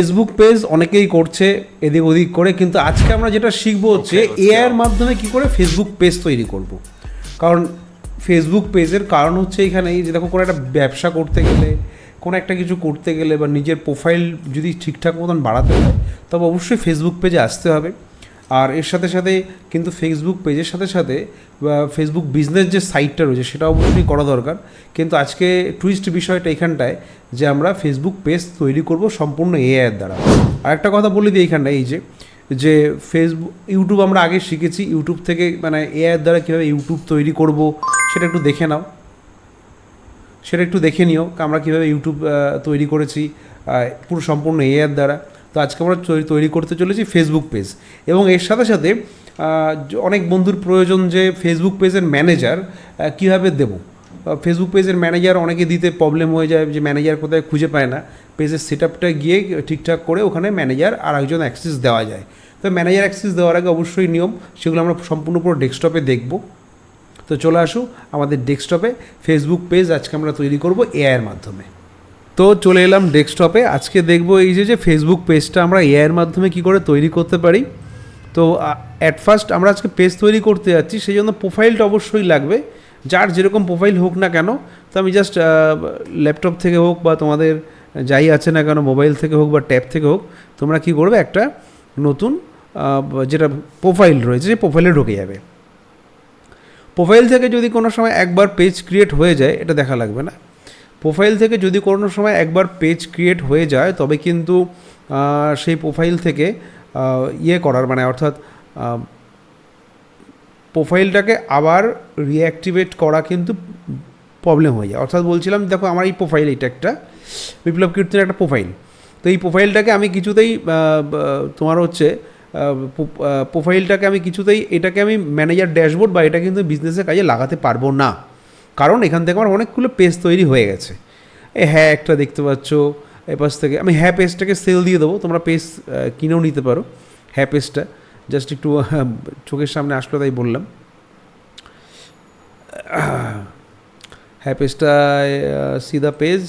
Facebook page অনেকেই করছে এদিক ওদিক করে কিন্তু আজকে আমরা যেটা শিখব হচ্ছে এআইয়ের এর মাধ্যমে কি করে ফেসবুক পেজ তৈরি করব। কারণ ফেসবুক পেজের কারণ হচ্ছে এখানে যে দেখো কোনো একটা ব্যবসা করতে গেলে কোনো একটা কিছু করতে গেলে বা নিজের প্রোফাইল যদি ঠিকঠাক মতন বাড়াতে হয় তবে অবশ্যই ফেসবুক পেজে আসতে হবে। আর এর সাথে সাথে কিন্তু ফেসবুক পেজের সাথে সাথে ফেসবুক বিজনেস যে সাইটটা রয়েছে সেটা অবশ্যই করা দরকার। কিন্তু আজকে টুইস্ট বিষয়টা এখানটায় যে আমরা ফেসবুক পেজ তৈরি করব সম্পূর্ণ এআই এর দ্বারা। আর একটা কথা বলে দিই এখানটায় এই যে যে ফেসবুক ইউটিউব আমরা আগে শিখেছি ইউটিউব থেকে মানে এআই এর দ্বারা কীভাবে ইউটিউব তৈরি করব সেটা একটু দেখে নাও। সেটা একটু দেখে নিও, আমরা কীভাবে ইউটিউব তৈরি করেছি পুরো সম্পূর্ণ এআর দ্বারা। তো আজকে আমরা তৈরি- করতে চলেছি ফেসবুক পেজ এবং এর সাথে সাথে অনেক বন্ধুর প্রয়োজন যে ফেসবুক পেজের ম্যানেজার কীভাবে দেবো? ফেসবুক পেজের ম্যানেজার অনেকে দিতে প্রবলেম হয়ে যায় যে ম্যানেজার কোথায় খুঁজে পায় না। পেজের সেট আপটা গিয়ে ঠিকঠাক করে ওখানে ম্যানেজার আর একজন অ্যাক্সেস দেওয়া যায়। তো ম্যানেজার অ্যাক্সেস দেওয়ার আগে অবশ্যই নিয়ম, সেগুলো আমরা সম্পূর্ণ পুরো ডেস্কটপে দেখব। তো চলে আসো আমাদের ডেস্কটপে ফেসবুক পেজ আজকে আমরা তৈরি করব এআইয়ের মাধ্যমে। তো চলে এলাম ডেস্কটপে। আজকে দেখব এই যে যে ফেসবুক পেজটা আমরা এআইয়ের মাধ্যমে কি করে তৈরি করতে পারি। তো অ্যাট ফার্স্ট আমরা আজকে পেজ তৈরি করতে যাচ্ছি সেই জন্য প্রোফাইলটা অবশ্যই লাগবে। যার যেরকম প্রোফাইল হোক না কেন, তো আমি জাস্ট ল্যাপটপ থেকে হোক বা তোমাদের যাই আছে না কেন মোবাইল থেকে হোক বা ট্যাব থেকে হোক, তোমরা কি করবে একটা নতুন যেটা প্রোফাইল রয়েছে সেই প্রোফাইলে ঢুকে যাবে। প্রোফাইল থেকে যদি কোনো সময় একবার পেজ ক্রিয়েট হয়ে যায়, এটা দেখা লাগবে না। প্রোফাইল থেকে যদি কোনো সময় একবার পেজ ক্রিয়েট হয়ে যায়, তবে কিন্তু সেই প্রোফাইল থেকে ইয়ে করার মানে অর্থাৎ প্রোফাইলটাকে আবার রিঅ্যাক্টিভেট করা কিন্তু প্রবলেম হয়ে যায়। অর্থাৎ বলছিলাম, দেখো আমার এই প্রোফাইল এটা একটা, বিপ্লব কীর্তনের একটা প্রোফাইল। তো এই প্রোফাইলটাকে আমি কিছুতেই তোমার হচ্ছে প্রোফাইলটাকে আমি কিছুতেই, এটাকে আমি ম্যানেজার ড্যাশবোর্ড বা এটা কিন্তু বিজনেসের কাজে লাগাতে পারব না। কারণ এখান থেকে আমার অনেকগুলো পেজ তৈরি হয়ে গেছে। এ হ্যাঁ একটা দেখতে পাচ্ছ এ পাশ থেকে আমি হ্যাঁ পেজটাকে সেল দিয়ে দেবো, তোমরা পেজ কিনেও নিতে পারো। হ্যাঁ পেজটা জাস্ট একটু চোখের সামনে আসলো তাই বললাম। হ্যাঁ পেজটায় সিদা পেজ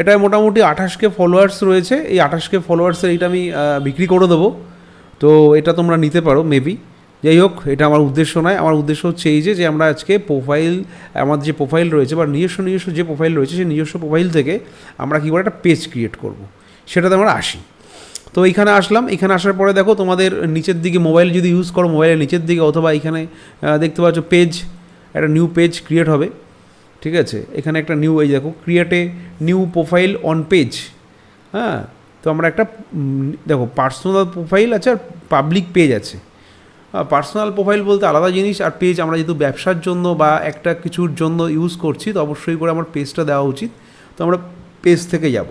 এটায় মোটামুটি আঠাশকে ফলোয়ার্স রয়েছে, এই আঠাশকে ফলোয়ার্সের এইটা আমি বিক্রি করে দেবো। তো এটা তোমরা নিতে পারো মেবি যাই হোক এটা আমার উদ্দেশ্য নয়। আমার উদ্দেশ্য হচ্ছে এই যে যে আমরা আজকে প্রোফাইল আমার যে প্রোফাইল রয়েছে বা নিজস্ব নিজস্ব যে প্রোফাইল রয়েছে, সেই নিজস্ব প্রোফাইল থেকে আমরা কী করে একটা পেজ ক্রিয়েট করব। সেটাতে আমরা আসি। তো এইখানে আসলাম। এখানে আসার পরে দেখো, তোমাদের নিচের দিকে মোবাইল যদি ইউজ করো মোবাইলের নিচের দিকে অথবা এখানে দেখতে পাচ্ছ পেজ একটা নিউ পেজ ক্রিয়েট হবে। ঠিক আছে? এখানে একটা নিউ এই দেখো ক্রিয়েটে নিউ প্রোফাইল অন পেজ হ্যাঁ? তো আমরা একটা দেখো পার্সোনাল প্রোফাইল আছে আর পাবলিক পেজ আছে। পার্সোনাল প্রোফাইল বলতে আলাদা জিনিস আর পেজ আমরা যেহেতু ব্যবসার জন্য বা একটা কিছুর জন্য ইউজ করছি, তো অবশ্যই করে আমার পেজটা দেওয়া উচিত। তো আমরা পেজ থেকে যাব।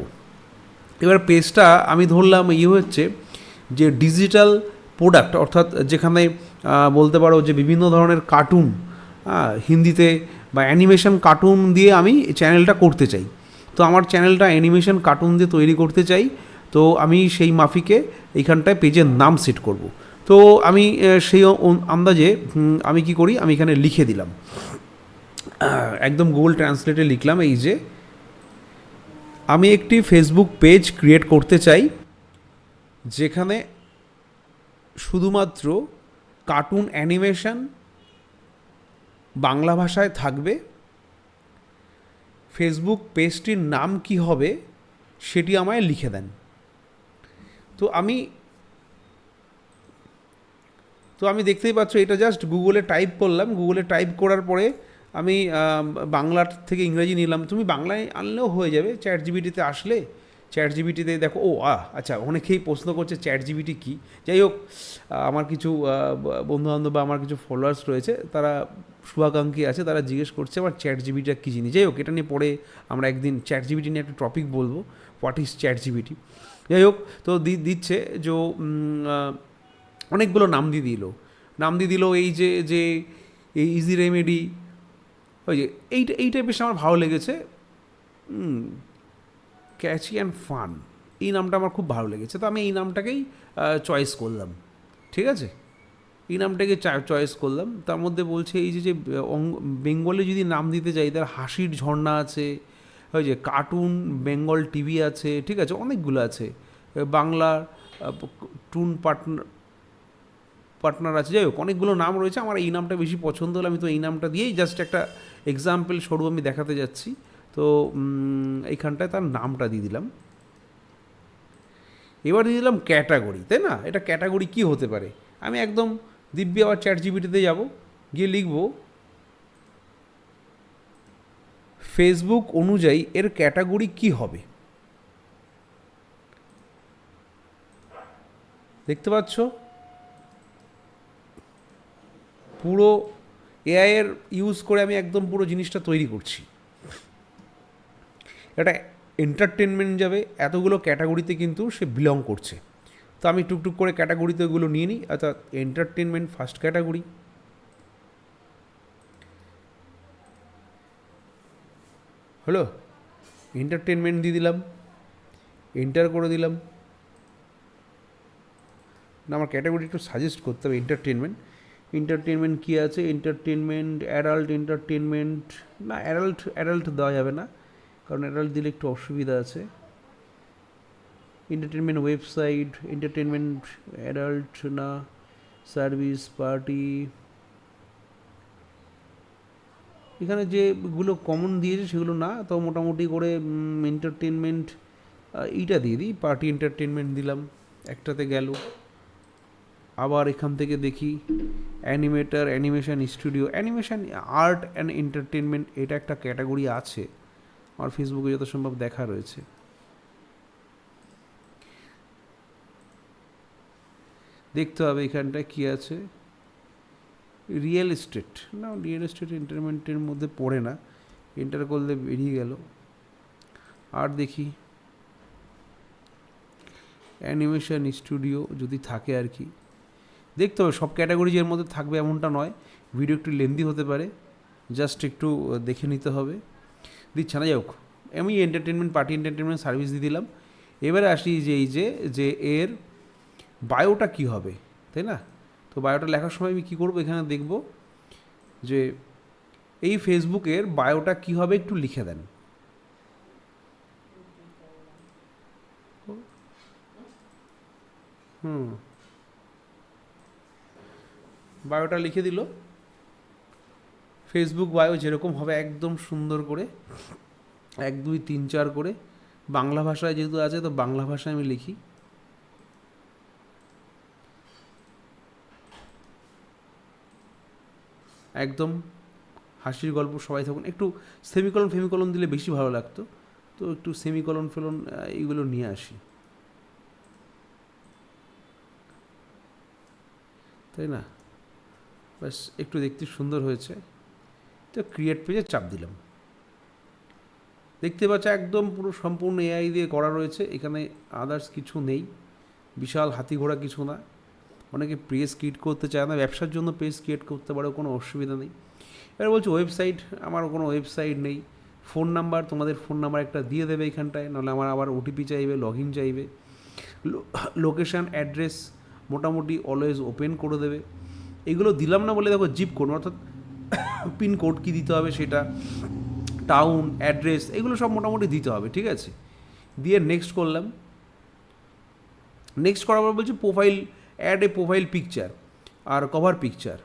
এবার পেজটা আমি ধরলাম ইয়ে হচ্ছে যে ডিজিটাল প্রোডাক্ট অর্থাৎ যেখানে বলতে পারো যে বিভিন্ন ধরনের কার্টুন হিন্দিতে বা অ্যানিমেশন কার্টুন দিয়ে আমি চ্যানেলটা করতে চাই। তো আমার চ্যানেলটা অ্যানিমেশন কার্টুন দিয়ে তৈরি করতে চাই। তো আমি সেই মাফিকে এইখানটায় পেজের নাম সেট করব। তো আমি সেই আন্দাজে আমি কি করি, আমি এখানে লিখে দিলাম। একদম গুগল ট্রান্সলেটে লিখলাম এই যে, আমি একটি ফেসবুক পেজ ক্রিয়েট করতে চাই, যেখানে শুধুমাত্র কার্টুন অ্যানিমেশন বাংলা ভাষায় থাকবে ফেসবুক পেজটির নাম কি হবে, সেটি আমায় লিখে দেন। তো আমি তো আমি দেখতেই পাচ্ছ এটা জাস্ট গুগলে টাইপ করলাম। গুগলে টাইপ করার পরে আমি বাংলার থেকে ইংরেজি নিলাম। তুমি বাংলায় আনলেও হয়ে যাবে। চ্যাট জিবিটিতে আসলে চ্যাট জিবিটিতে দেখো ও আ আচ্ছা অনেকেই প্রশ্ন করছে চ্যাট জিবিটি কী? যাই হোক আমার কিছু বন্ধুবান্ধব বা আমার কিছু ফলোয়ার্স রয়েছে তারা শুভাকাঙ্ক্ষী আছে তারা জিজ্ঞেস করছে আমার চ্যাট জিবিটা কী জিনিস? যাই হোক এটা নিয়ে পরে আমরা একদিন চ্যাট জিবিটি নিয়ে একটা টপিক বলব। হোয়াট ইজ চ্যাট জিবিটি যাই হোক তো দিচ্ছে যে আহ, অনেকগুলো নাম দিয়ে দিল। নাম দিয়ে দিল এই যে যে এই ইজি রেমেডি ওই যে এইটা এই বেশ আমার ভালো লেগেছে। ক্যাচি অ্যান্ড ফান এই নামটা আমার খুব ভালো লেগেছে। তো আমি এই নামটাকেই চয়েস করলাম। ঠিক আছে? এই নামটাকে চয়েস করলাম। তার মধ্যে বলছে এই যে যে বেঙ্গলে যদি নাম দিতে যাই, তার হাসির ঝর্ণা আছে, ওই যে কার্টুন বেঙ্গল টিভি আছে, ঠিক আছে? অনেকগুলো আছে। বাংলা টুন পার্টনার পার্টনার আছে। যাই হোক, অনেকগুলো নাম রয়েছে। আমার এই নামটা বেশি পছন্দ হলো আমি তো এই নামটা দিয়েই জাস্ট একটা এক্সাম্পল স্বরূপ আমি দেখাতে যাচ্ছি। তো এইখানটায় তার নামটা দিয়ে দিলাম। এবার দিয়ে দিলাম ক্যাটাগরি তাই না? এটা ক্যাটাগরি কি হতে পারে? আমি একদম দিব্যি আবার চ্যাট জিবিটিতে যাব, গিয়ে লিখব ফেসবুক অনুযায়ী এর ক্যাটাগরি কি হবে? দেখতে পাচ্ছ? পুরো এআইয়ের ইউজ করে আমি একদম পুরো জিনিসটা তৈরি করছি। এটা এন্টারটেনমেন্ট যাবে, এতগুলো ক্যাটাগরিতে কিন্তু সে বিলং করছে। তো আমি টুকটুক করে ক্যাটাগরিতে ওগুলো নিয়ে নিই, অর্থাৎ এন্টারটেনমেন্ট ফার্স্ট ক্যাটাগরি হলো এন্টারটেনমেন্ট দিয়ে দিলাম এন্টার করে দিলাম। না, আমার ক্যাটাগরি একটু সাজেস্ট করতে হবে এন্টারটেনমেন্ট এন্টারটেনমেন্ট কী আছে? এন্টারটেনমেন্ট অ্যাডাল্ট এন্টারটেনমেন্ট না অ্যাডাল্ট অ্যাডাল্ট দেওয়া যাবে না। কারণ অ্যাডাল্ট দিলে একটু অসুবিধা আছে। এন্টারটেনমেন্ট ওয়েবসাইট এন্টারটেনমেন্ট অ্যাডাল্ট না সার্ভিস পার্টি এখানে যেগুলো কমন দিয়েছে সেগুলো না, তো মোটামুটি করে এন্টারটেনমেন্ট এইটা দিয়ে দিই। পার্টি এন্টারটেনমেন্ট দিলাম, একটাতে গেল। আবার এখান থেকে দেখি, animator, animation studio, animation, art and entertainment এটা একটা ক্যাটাগরি আছে। আমার ফেসবুকে যত সম্ভব দেখা রয়েছে। দেখতে হবে এখানটায় কী আছে। রিয়েল এস্টেট, না, রিয়েল এস্টেট এন্টারটেনমেন্টের মধ্যে পড়ে না। এন্টার করলে বেরিয়ে গেল। আর দেখি। অ্যানিমেশন স্টুডিও যদি থাকে আর কি। দেখতে হবে, সব ক্যাটাগরি এর মধ্যে থাকবে এমনটা নয়। ভিডিও একটু লেন্দি হতে পারে। জাস্ট একটু দেখে নিতে হবে। দিচ্ছে না, যাই হোক। আমি এন্টারটেনমেন্ট পার্টি এন্টারটেনমেন্ট সার্ভিস দিয়ে দিলাম। এবারে আসি যে এই যে যে এর বায়োটা কি হবে, তাই না? তো বায়োটা লেখার সময় আমি কী করব, এখানে দেখব যে এই ফেসবুকের বায়োটা কী হবে একটু লিখে দেন। হুম। বায়োটা লিখে দিল। ফেসবুক বায়ো যেরকম হবে একদম সুন্দর করে, এক, দুই, তিন, চার করে। বাংলা ভাষায় যেহেতু আছে, তো বাংলা ভাষায় আমি লিখি। একদম হাসির গল্প সবাই থাকুন। একটু সেমিকলন ফেমিকলন দিলে বেশি ভালো লাগতো। তো একটু সেমিকলন ফেলন এইগুলো নিয়ে আসি। তাই না? ব্যাস, একটু দেখতে সুন্দর হয়েছে। তো ক্রিয়েট পেজে চাপ দিলাম। দেখতে পাচ্ছ একদম পুরো সম্পূর্ণ এআই দিয়ে করা রয়েছে। এখানে আদার্স কিছু নেই। বিশাল হাতি ঘোড়া কিছু না। অনেকে পেজ ক্রিয়েট করতে চায় না। ব্যবসার জন্য পেজ ক্রিয়েট করতে পারো, কোনো অসুবিধা নেই। এবার বলছি ওয়েবসাইট আমার কোনো ওয়েবসাইট নেই। ফোন নাম্বার তোমাদের ফোন নাম্বার একটা দিয়ে দেবে এখানটায়। নাহলে আমার আবার ওটিপি চাইবে লগ ইন চাইবে লোকেশান অ্যাড্রেস মোটামুটি অলওয়েজ ওপেন করে দেবে। এগুলো দিলাম না বলে দেখো জিপ কোড অর্থাৎ পিনকোড কী দিতে হবে সেটা টাউন অ্যাড্রেস এগুলো সব মোটামুটি দিতে হবে, ঠিক আছে? দিয়ে নেক্সট করলাম। নেক্সট করার পর বলছি profile add a profile picture R cover picture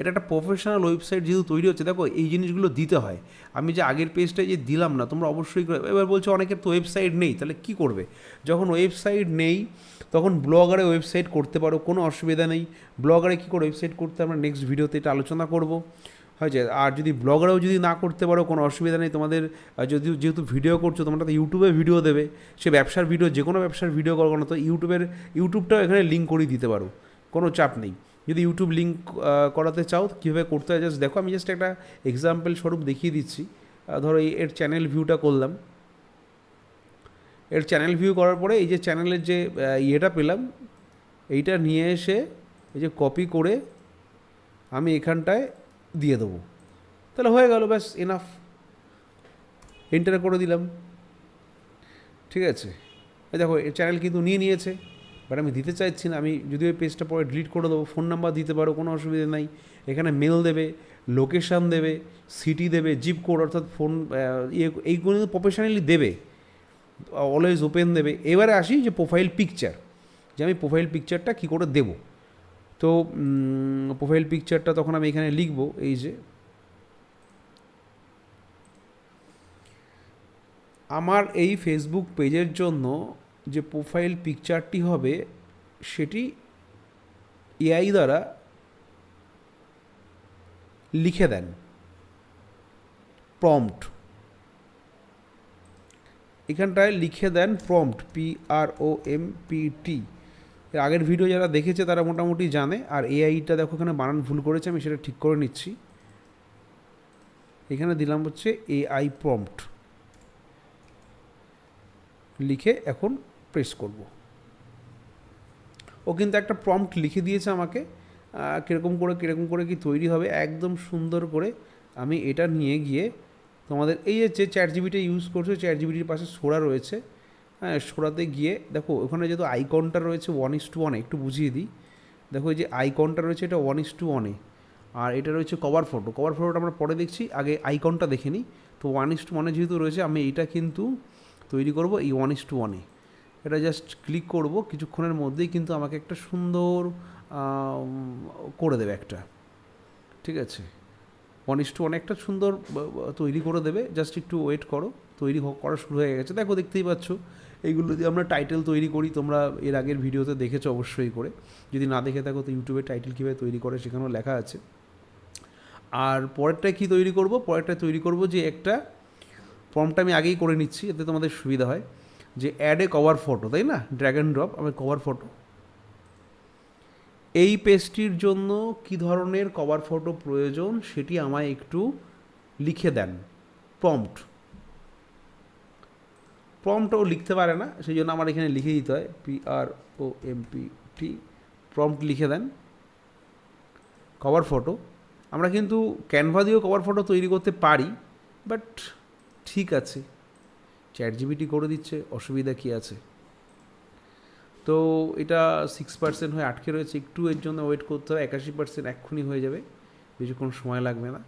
এটা একটা প্রফেশনাল ওয়েবসাইট যেহেতু তৈরি হচ্ছে, দেখো এই জিনিসগুলো দিতে হয়। আমি যে আগের পেজটা যে দিলাম না, তোমরা অবশ্যই করে- এবার বলছো অনেকের তো ওয়েবসাইট নেই, তাহলে কি করবে? যখন ওয়েবসাইট নেই, তখন ব্লগারে ওয়েবসাইট করতে পারো, কোনো অসুবিধা নেই। ব্লগারে কী করে ওয়েবসাইট করতে আমরা নেক্সট ভিডিওতে এটা আলোচনা করব। হয়েছে আর যদি ব্লগারেও যদি না করতে পারো, কোনো অসুবিধা নেই। তোমাদের যদি, যেহেতু ভিডিও করছ, তোমরা তো ইউটিউবে ভিডিও দেবে। সে ব্যবসার ভিডিও যে কোনো ব্যবসার ভিডিও করো না তো ইউটিউবের ইউটিউবটাও এখানে লিঙ্ক করেই দিতে পারো। কোনো চাপ নেই। যদি ইউটিউব লিঙ্ক করাতে চাও, কীভাবে করতে হয় জাস্ট দেখো, আমি জাস্ট একটা এক্সাম্পল স্বরূপ দেখিয়ে দিচ্ছি। ধরো এই এর চ্যানেল ভিউটা করলাম। এর চ্যানেল ভিউ করার পরে এই যে চ্যানেলের যে ইয়েটা পেলাম, এইটা নিয়ে এসে এই যে কপি করে আমি এখানটায় দিয়ে দেবো। তাহলে হয়ে গেল, ব্যাস এনাফ এন্টার করে দিলাম। ঠিক আছে? দেখো এই চ্যানেল কিন্তু নিয়ে নিয়েছে। বাট আমি দিতে চাইছি না, আমি যদি ওই পেজটা পরে ডিলিট করে দেবো ফোন নাম্বার দিতে পারো, কোনো অসুবিধা নাই। এখানে মেল দেবে লোকেশান দেবে সিটি দেবে জিপ কোড অর্থাৎ ফোন ইয়ে এইগুলো প্রফেশনালি দেবে। অলওয়েজ ওপেন দেবে। এবারে আসি যে প্রোফাইল পিকচার যে আমি প্রোফাইল পিকচারটা কী করে দেবো? তো প্রোফাইল পিকচারটা তখন আমি এখানে লিখব, এই যে, আমার এই ফেসবুক পেজের জন্য যে প্রোফাইল পিকচারটি হবে, সেটি এআই দ্বারা লিখে দেন। প্রম্পট এখানটায় লিখে দেন prompt P R O M P T এর আগের ভিডিও যারা দেখেছে, তারা মোটামুটি জানে। আর এআইটা দেখো এখানে বানান ভুল করেছে, আমি সেটা ঠিক করে নিচ্ছি। এখানে দিলাম হচ্ছে এআই প্রম্পট লিখে এখন প্রেস করব। ও কিন্তু একটা প্রম্পট লিখে দিয়েছে আমাকে কীরকম করে কীরকম করে কি তৈরি হবে, একদম সুন্দর করে আমি এটা নিয়ে গিয়ে তোমাদের, এই যে চ্যাট জিবিটা ইউজ করছ চ্যাট জিবিটির পাশে সোরা রয়েছে। হ্যাঁ সোরাতে গিয়ে দেখো, ওখানে যেহেতু আইকনটা রয়েছে ওয়ান ইস টু ওয়ানে একটু বুঝিয়ে দিই। দেখো, এই যে আইকনটা রয়েছে, এটা ওয়ান ইস টু ওয়ানে আর এটা রয়েছে কভার ফটো কভার ফটোটা আমরা পরে দেখছি, আগে আইকনটা দেখে নিই। তো ওয়ান ইস টু ওয়ানে যেহেতু রয়েছে, আমি এইটা কিন্তু তৈরি করব এই ওয়ান ইস টু ওয়ানে এটা জাস্ট ক্লিক করব, কিছুক্ষণের মধ্যেই কিন্তু আমাকে একটা সুন্দর করে দেবে একটা। ঠিক আছে? ওয়ান ইস টু ওয়ান একটা সুন্দর তৈরি করে দেবে। জাস্ট একটু ওয়েট করো। তৈরি করা শুরু হয়ে গেছে। দেখো, দেখতেই পাচ্ছ। এইগুলো যদি আমরা টাইটেল তৈরি করি, তোমরা এর আগের ভিডিওতে দেখেছ অবশ্যই করে। যদি না দেখে থাকো, তো ইউটিউবে টাইটেল কীভাবে তৈরি করে সেখানেও লেখা আছে। আর পরেরটা কি তৈরি করব? পরেরটা তৈরি করব যে একটা ফর্মটা আমি আগেই করে নিচ্ছি, এতে তোমাদের সুবিধা হয়। যে অ্যাড এ কভার ফটো তাই না? ড্র্যাগ অ্যান্ড ড্রপ আমার কভার ফটো এই পেজটির জন্য কি ধরনের কভার ফটো প্রয়োজন সেটি আমায় একটু লিখে দেন। প্রম্পট প্রম্পটও লিখতে পারে না সেই জন্য আমার এখানে লিখে দিতে হয় P R O M P T prompt লিখে দেন। কভার ফটো আমরা কিন্তু ক্যানভা দিয়েও কভার ফটো তৈরি করতে পারি বাট ঠিক আছে। চ্যাট জিবিটি করে দিচ্ছে, অসুবিধা কী আছে? তো এটা সিক্স পার্সেন্ট হয়ে আটকে রয়েছে, একটু এর জন্য ওয়েট করতে হবে, একাশি পার্সেন্ট এক্ষুনি হয়ে যাবে, বেশিক্ষণ সময় লাগবে না।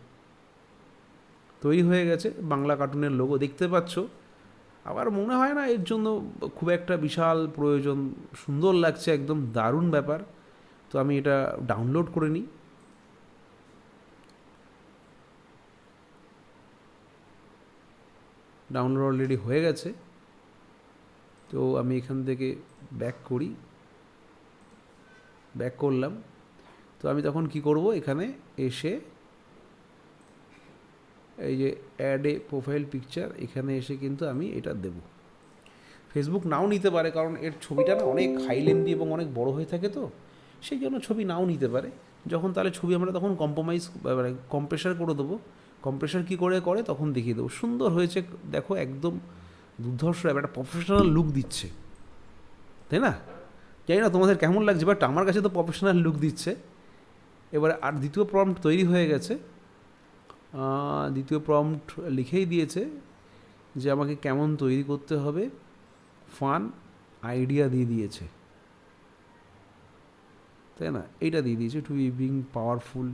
তৈরি হয়ে গেছে, বাংলা কার্টুনের লোগো দেখতে পাচ্ছ? আবার মনে হয় না এর জন্য খুব একটা বিশাল প্রয়োজন, সুন্দর লাগছে, একদম দারুণ ব্যাপার। তো আমি এটা ডাউনলোড করে নিই। ডাউনলোড অলরেডি হয়ে গেছে। তো আমি এখান থেকে ব্যাক করি। ব্যাক করলাম। তো আমি তখন কি করব? এখানে এসে এই যে অ্যাড এ প্রোফাইল পিকচার এখানে এসে কিন্তু আমি এটা দেব। ফেসবুক নাও নিতে পারে, কারণ এর ছবিটা না অনেক হাইলেন্দি এবং অনেক বড় হয়ে থাকে তো। সেই জন্য ছবি নাও নিতে পারে। যখন তাহলে ছবি আমরা তখন কম্প্রোমাইজ মানে কম্প্রেসার করে দেবো। কম্প্রেসার কী করে করে, তখন দেখিয়ে দেবো। সুন্দর হয়েছে, দেখো একদম দুর্ধর্ষ একটা প্রফেশনাল লুক দিচ্ছে। তাই না? জানি না তোমাদের কেমন লাগছে বাট আমার কাছে তো প্রফেশনাল লুক দিচ্ছে। এবারে আর দ্বিতীয় প্রম্পট তৈরি হয়ে গেছে। দ্বিতীয় প্রম্পট লিখেই দিয়েছে যে আমাকে কেমন তৈরি করতে হবে। ফান আইডিয়া দিয়ে দিয়েছে। তাই না? এইটা দিয়ে দিয়েছে টু বি বিং পাওয়ারফুল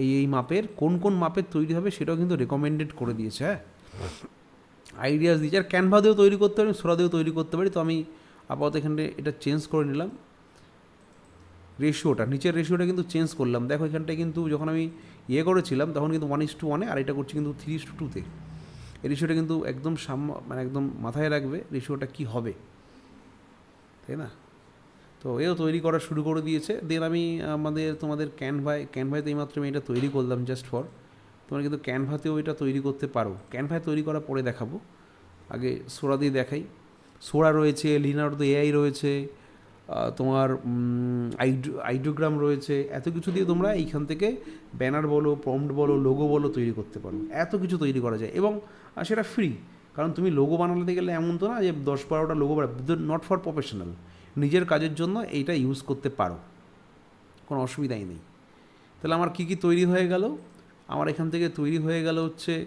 এই এই মাপের, কোন কোন মাপের তৈরি হবে সেটাও কিন্তু রেকমেন্ডেড করে দিয়েছে হ্যাঁ? আইডিয়াস দিয়েছে। আর ক্যানভা দিয়েও তৈরি করতে পারি সোরা দিয়েও তৈরি করতে পারি, তো আমি আপাতত এখানে এটা চেঞ্জ করে নিলাম। রেশিওটা নিচের রেশিওটা কিন্তু চেঞ্জ করলাম। দেখো, এখানটায় কিন্তু যখন আমি ইয়ে করেছিলাম, তখন কিন্তু ওয়ান ইস টু ওয়ানে আর এটা করছি কিন্তু থ্রি ইস টু টুতে এই রেশিওটা কিন্তু একদম সাম মানে একদম মাথায় রাখবে রেশিওটা কী হবে। তাই না? তো এও তৈরি করা শুরু করে দিয়েছে। দেন আমি আমাদের, তোমাদের ক্যানভায় ক্যানভাতে এইমাত্র আমি এটা তৈরি করলাম জাস্ট ফর তোমরা কিন্তু ক্যানভাতেও এটা তৈরি করতে পারো। ক্যানভায় তৈরি করার পরে দেখাবো। আগে সোরা দিয়ে দেখাই। সোরা রয়েছে লিনার্দো এআই রয়েছে তোমার আইডো আইডোগ্রাম রয়েছে। এত কিছু দিয়ে তোমরা এইখান থেকে ব্যানার বলো প্রম্পট বলো লোগো বলো তৈরি করতে পারো। এত কিছু তৈরি করা যায়। এবং সেটা ফ্রি কারণ তুমি লোগো বানাতে গেলে এমন তো না যে দশ বারোটা লোগো নট ফর প্রফেশনাল নিজের কাজের জন্য এইটা ইউজ করতে পারো। কোনো অসুবিধাই নেই। তাহলে আমার কী কী তৈরি হয়ে গেল? আমার এখান থেকে তৈরি হয়ে গেল হচ্ছে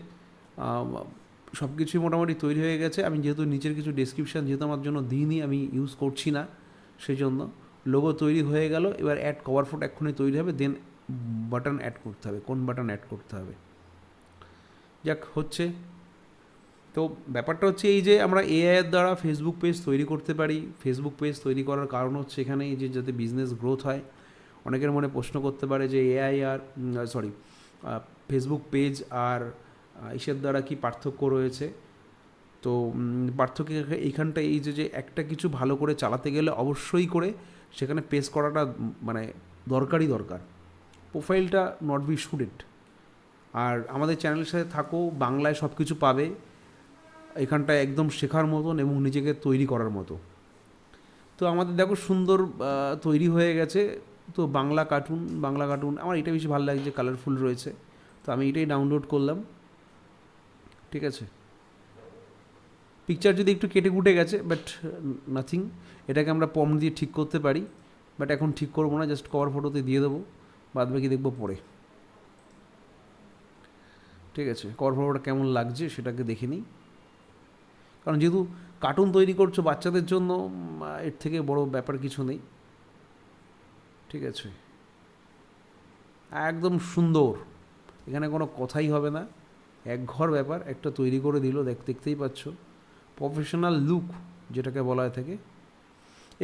সব কিছুই মোটামুটি তৈরি হয়ে গেছে। আমি যেহেতু নিচের কিছু ডেসক্রিপশান যেহেতু আমার জন্য দিইনি, আমি ইউজ করছি না সেই জন্য লোগো তৈরি হয়ে গেল, এবার অ্যাড কভার ফটো এক্ষুনি তৈরি হবে দেন বাটন অ্যাড করতে হবে। কোন বাটন অ্যাড করতে হবে? যাক, হচ্ছে তো ব্যাপারটা হচ্ছে এই যে আমরা এআইয়ের দ্বারা ফেসবুক পেজ তৈরি করতে পারি। ফেসবুক পেজ তৈরি করার কারণ হচ্ছে এখানে এই যে যাতে বিজনেস গ্রোথ হয়, অনেকের মনে প্রশ্ন করতে পারে যে এআই আর সরি ফেসবুক পেজ আর ইসের দ্বারা কি পার্থক্য রয়েছে? তো পার্থক্য এইখানটা এই যে যে একটা কিছু ভালো করে চালাতে গেলে অবশ্যই করে সেখানে পেজ করাটা মানে দরকারই দরকার। প্রোফাইলটা নট বি স্টুডেন্ট আর আমাদের চ্যানেলের সাথে থাকো, বাংলায় সব কিছু পাবে। এখানটায় একদম শেখার মতন এবং নিজেকে তৈরি করার মতো। তো আমাদের দেখো সুন্দর তৈরি হয়ে গেছে। তো বাংলা কার্টুন বাংলা কার্টুন আমার এটা বেশি ভালো লাগছে কালারফুল রয়েছে। তো আমি এটাই ডাউনলোড করলাম। ঠিক আছে? পিকচার যদি একটু কেটে কুটে গেছে বাট নাথিং এটাকে আমরা পম দিয়ে ঠিক করতে পারি। বাট এখন ঠিক করব না জাস্ট কভার ফটোতে দিয়ে দেবো। বাদ বাকি দেখব পরে। ঠিক আছে? কভার ফটোটা কেমন লাগছে সেটাকে দেখে নিই। কারণ যেহেতু কার্টুন তৈরি করছ বাচ্চাদের জন্য এর থেকে বড় ব্যাপার কিছু নেই। ঠিক আছে? একদম সুন্দর। এখানে কোনো কথাই হবে না। এক ঘর ব্যাপার, একটা তৈরি করে দিল, দেখ, দেখতেই পাচ্ছ। প্রফেশনাল লুক যেটাকে বলা হয় থাকে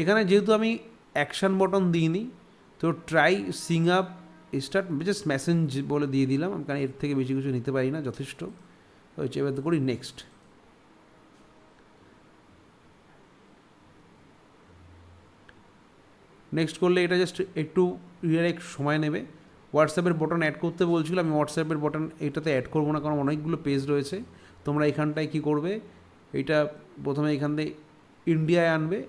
এখানে যেহেতু আমি অ্যাকশান বটন দিইনি, তো try sign up start just message বলে দিয়ে দিলাম। কারণ এর থেকে বেশি কিছু নিতে পারি না, যথেষ্ট। এবার তো করি নেক্সট নেক্সট করলে এটা জাস্ট একটু রিয়ারেক্ট সময় নেবে। হোয়াটসঅ্যাপের বটন অ্যাড করতে বলছিল, আমি হোয়াটসঅ্যাপের বটন এটাতে অ্যাড করব না, কারণ অনেকগুলো পেজ রয়েছে। তোমরা এখানটায় কি করবে এইটা প্রথমে এখান থেকে ইন্ডিয়ায় আনবে,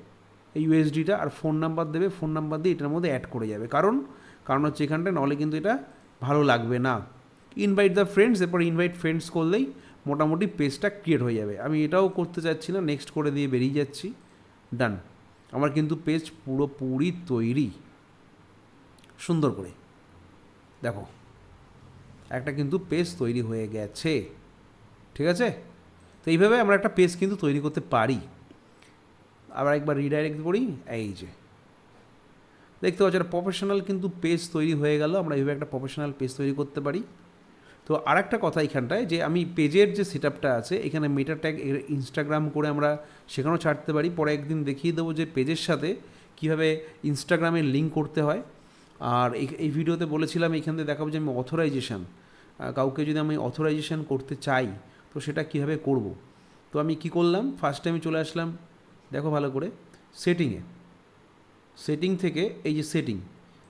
এই ইউএসডিটা আর ফোন নাম্বার দেবে ফোন নাম্বার দিয়ে এটার মধ্যে অ্যাড করে যাবে। কারণ কারণ হচ্ছে এখানটায় নাহলে কিন্তু এটা ভালো লাগবে না। ইনভাইট দ্য ফ্রেন্ডস এরপর ইনভাইট ফ্রেন্ডস করলেই মোটামুটি পেজটা ক্রিয়েট হয়ে যাবে। আমি এটাও করতে চাচ্ছি না নেক্সট করে দিয়ে বেরিয়ে যাচ্ছি। ডান আমার কিন্তু পেজ পুরোপুরি তৈরি। সুন্দর করে। দেখো, একটা কিন্তু পেজ তৈরি হয়ে গেছে। ঠিক আছে? তো এইভাবে আমরা একটা পেজ কিন্তু তৈরি করতে পারি। আবার একবার রিডাইরেক্ট করি, এই যে। দেখতে পাচ্ছ, একটা প্রফেশনাল কিন্তু পেজ তৈরি হয়ে গেল। আমরা এইভাবে একটা প্রফেশনাল পেজ তৈরি করতে পারি। তো আর একটা কথা এখানটায় যে আমি পেজের যে সেট আছে, এখানে মেটা ট্যাগ ইনস্টাগ্রাম করে আমরা সেখানেও ছাড়তে পারি। পরে একদিন দেখিয়ে দেবো যে পেজের সাথে কীভাবে ইনস্টাগ্রামের লিঙ্ক করতে হয়। আর এই- এই ভিডিওতে বলেছিলাম, এখান থেকে দেখাবো যে আমি অথরাইজেশান কাউকে যদি আমি অথরাইজেশান করতে চাই, তো সেটা কীভাবে করব? তো আমি কি করলাম? ফার্স্টে আমি চলে আসলাম, দেখো ভালো করে সেটিংয়ে সেটিং থেকে এই যে সেটিং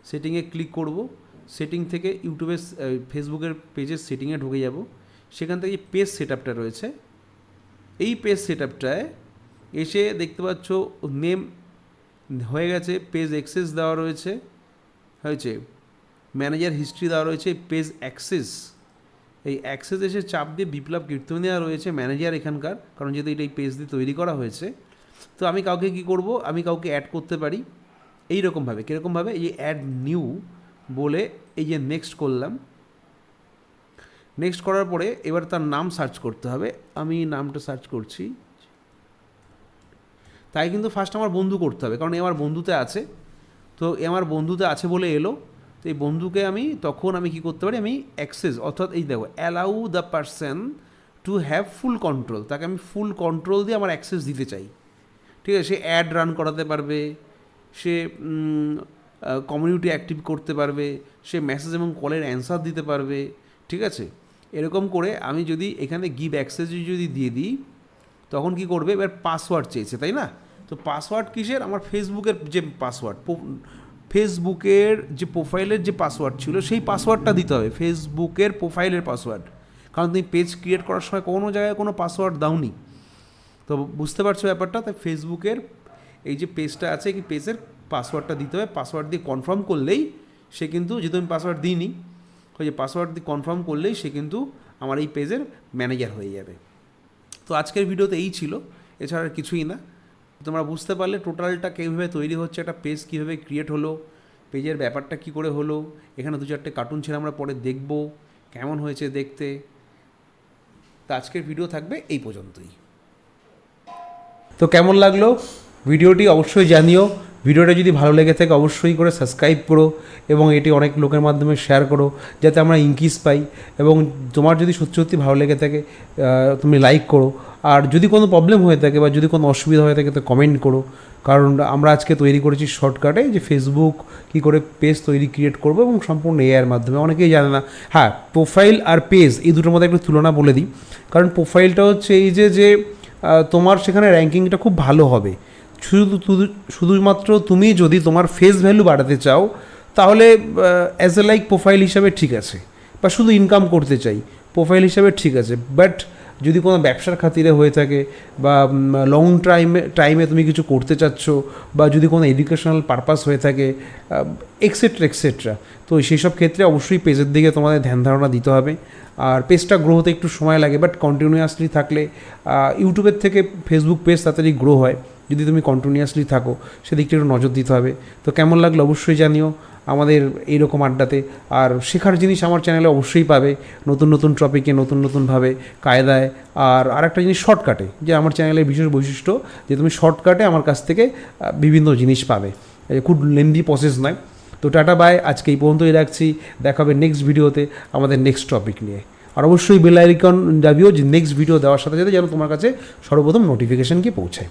সেটিংয়ে ক্লিক করব। সেটিং থেকে ইউটিউবের ফেসবুকের পেজের সেটিংয়ে ঢুকে যাব। সেখান থেকে পেজ সেট আপটা রয়েছে, এই পেজ সেট আপটায় এসে দেখতে পাচ্ছ নেম হয়ে গেছে পেজ অ্যাক্সেস দেওয়া রয়েছে, হয়েছে। ম্যানেজার হিস্ট্রি দেওয়া রয়েছে পেজ অ্যাক্সেস এই অ্যাক্সেস এসে চাপ দিয়ে বিপ্লব কীর্তন দেওয়া রয়েছে ম্যানেজার এখানকার, কারণ যেহেতু এটা এই পেজ দিয়ে তৈরি করা হয়েছে। তো আমি কাউকে কি করব? আমি কাউকে অ্যাড করতে পারি। এইরকমভাবে, কীরকমভাবে? এই অ্যাড নিউ বলে এই যে নেক্সট করলাম। নেক্সট করার পরে এবার তার নাম সার্চ করতে হবে। আমি নামটা সার্চ করছি। তাই কিন্তু ফার্স্ট আমার বন্ধু করতে হবে, কারণ এ আমার বন্ধুতে আছে। তো এ আমার বন্ধুতে আছে বলে এলো। তো এই বন্ধুকে আমি তখন আমি কি করতে পারি? আমি অ্যাক্সেস অর্থাৎ এই দেখো allow the person to have full control তাকে আমি ফুল কন্ট্রোল দিয়ে আমার অ্যাক্সেস দিতে চাই। ঠিক আছে, সে অ্যাড রান করাতে পারবে, সে কমিউনিটি অ্যাক্টিভ করতে পারবে, সে মেসেজ এবং কলের অ্যান্সার দিতে পারবে, ঠিক আছে? এরকম করে আমি যদি এখানে গিভ অ্যাক্সেস যদি দিয়ে দিই, তখন কি করবে? এবার পাসওয়ার্ড চেয়েছে, তাই না? তো পাসওয়ার্ড কিসের? আমার ফেসবুকের যে পাসওয়ার্ড ফেসবুকের যে প্রোফাইলের যে পাসওয়ার্ড ছিল, সেই পাসওয়ার্ডটা দিতে হবে। ফেসবুকের প্রোফাইলের পাসওয়ার্ড কারণ তুমি পেজ ক্রিয়েট করার সময় কোনো জায়গায় কোনো পাসওয়ার্ড দাওনি। তো বুঝতে পারছ ব্যাপারটা? তাই ফেসবুকের এই যে পেজটা আছে কি পেজের পাসওয়ার্ডটা দিতে হবে। পাসওয়ার্ড দিয়ে কনফার্ম করলেই সে কিন্তু, যেহেতু আমি পাসওয়ার্ড দিইনি, ওই যে পাসওয়ার্ড দিয়ে কনফার্ম করলেই সে কিন্তু আমার এই পেজের ম্যানেজার হয়ে যাবে। তো আজকের ভিডিওতে এই ছিল। এছাড়া আর কিছুই না। তোমরা বুঝতে পারলে টোটালটা কীভাবে তৈরি হচ্ছে, একটা পেজ কীভাবে ক্রিয়েট হলো, পেজের ব্যাপারটা কী করে হলো, এখানে দু চারটে কার্টুন ছেড়ে আমরা পরে দেখব, কেমন হয়েছে দেখতে। তো আজকের ভিডিও থাকবে এই পর্যন্তই। তো কেমন লাগল? ভিডিওটি অবশ্যই জানিও। ভিডিওটা যদি ভালো লেগে থাকে, অবশ্যই করে সাবস্ক্রাইব করো এবং এটি অনেক লোকের মাধ্যমে শেয়ার করো, যাতে আমরা ইনকিস পাই এবং তোমার যদি সত্যি সত্যি ভালো লেগে থাকে তুমি লাইক করো। আর যদি কোনো প্রবলেম হয়ে থাকে বা যদি কোনো অসুবিধা হয়ে থাকে, তো কমেন্ট করো। কারণ আমরা আজকে তৈরি করেছি শর্টকাটে যে ফেসবুক কী করে পেজ তৈরি ক্রিয়েট করব এবং সম্পূর্ণ এআইয়ের মাধ্যমে। অনেকেই জানে না। হ্যাঁ প্রোফাইল আর পেজ এই দুটোর মধ্যে একটু তুলনা বলে দিই। কারণ প্রোফাইলটা হচ্ছে এই যে যে তোমার সেখানে র্যাঙ্কিংটা খুব ভালো হবে। শুধু শুধু- শুধুমাত্র তুমি যদি তোমার ফেস ভ্যালু বাড়াতে চাও, তাহলে অ্যাজ এ লাইক প্রোফাইল হিসাবে ঠিক আছে। বা শুধু ইনকাম করতে চাই প্রোফাইল হিসাবে ঠিক আছে। বাট যদি কোনো ব্যবসার খাতিরে হয়ে থাকে, বা লং টাইমে টাইমে তুমি কিছু করতে চাচ্ছ, বা যদি কোনো এডুকেশনাল পারপাস হয়ে থাকে এক্সেট্রা এক্সেট্রা তো সেই সব ক্ষেত্রে অবশ্যই পেজের দিকে তোমাদের ধ্যান ধারণা দিতে হবে। আর পেজটা গ্রো হতে একটু সময় লাগে বাট কন্টিনিউয়াসলি থাকলে ইউটিউবের থেকে ফেসবুক পেজ তাড়াতাড়ি গ্রো হয়। যদি তুমি কন্টিনিউয়াসলি থাকো, সেদিকটা একটু নজর দিতে হবে। তো কেমন লাগল অবশ্যই জানিও আমাদের এইরকম আড্ডাতে। আর শেখার জিনিস আমার চ্যানেলে অবশ্যই পাবে। নতুন নতুন টপিকে নতুন নতুনভাবে কায়দায়। আর আরেকটা জিনিস শর্টকাটে যে আমার চ্যানেলের বিশেষ বৈশিষ্ট্য, যে তুমি শর্টকাটে আমার কাছ থেকে বিভিন্ন জিনিস পাবে। খুব লেন্দি প্রসেস নয়। তো টাটা বাই আজকে এই পর্যন্তই রাখছি। দেখা হবে নেক্সট ভিডিওতে আমাদের নেক্সট টপিক নিয়ে। আর অবশ্যই বেল আইকন দাবিও যে নেক্সট ভিডিও দেওয়ার সাথে সাথে যেন তোমার কাছে সর্বপ্রথম নোটিফিকেশন গিয়ে পৌঁছায়।